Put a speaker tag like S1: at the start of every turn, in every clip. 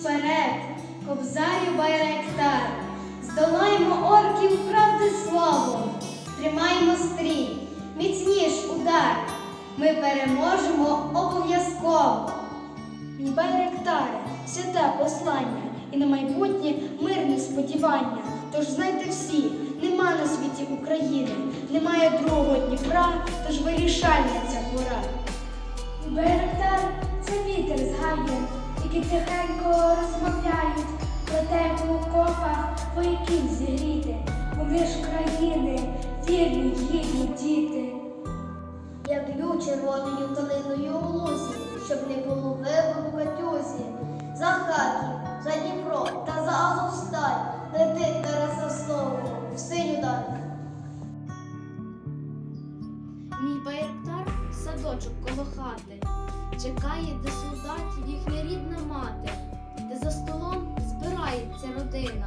S1: Вперед, кобзарю байректар, здолаємо орків правди словом, тримаємо стрій, міцніш удар, ми переможемо обов'язково. Мій байректаре, святе послання і на майбутнє мирне сподівання. Тож знайте всі, нема на світі України, немає другого Дніпра, тож вирішальна ця пора. Байрактар це вітер з гаєм, які тихенько розмовляють про те, у окопах вояків зігріти, поміж країни, вірні, гідні діти.
S2: Я б'ю червоною калиною у лузі, щоб не було вибуху катюзі. За Харків, за Дніпро та за Азовсталь летить Тараса слово в синю даль.
S3: Мій байрактар садочок коло хати. Чекає, де солдатів їхня рідна мати, де за столом збирається родина.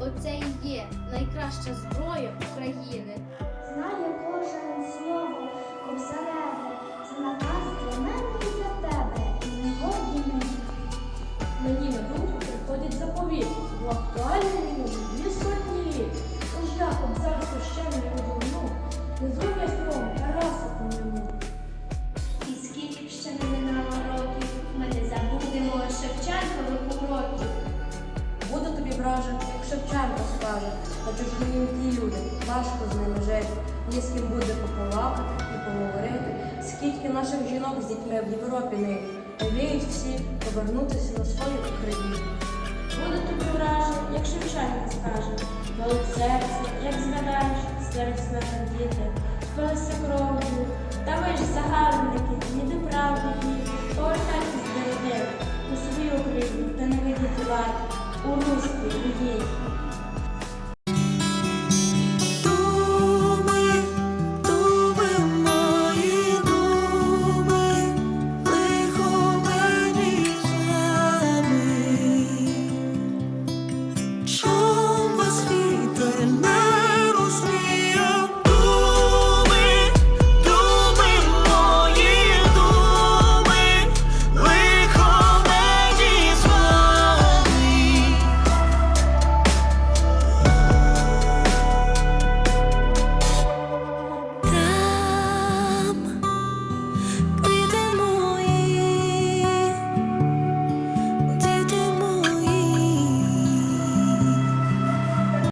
S3: Оце і є найкраща зброя України.
S4: Враже, як Шевченко скаже, на чужині ті люди, важко з ними жити, ні з ким буде пополакати і поговорити, скільки наших жінок з дітьми в Європі нині, мріють всі повернутися на свою Україну.
S5: Буде тобі враження, як Шевченко скаже, болить серце, як згадаєш, серце наші діти, спилися кров'ю, та ви ж загарбники, ніде правди повертайтесь до родини, у свою Україну, та не видіть варт, 下ろして右。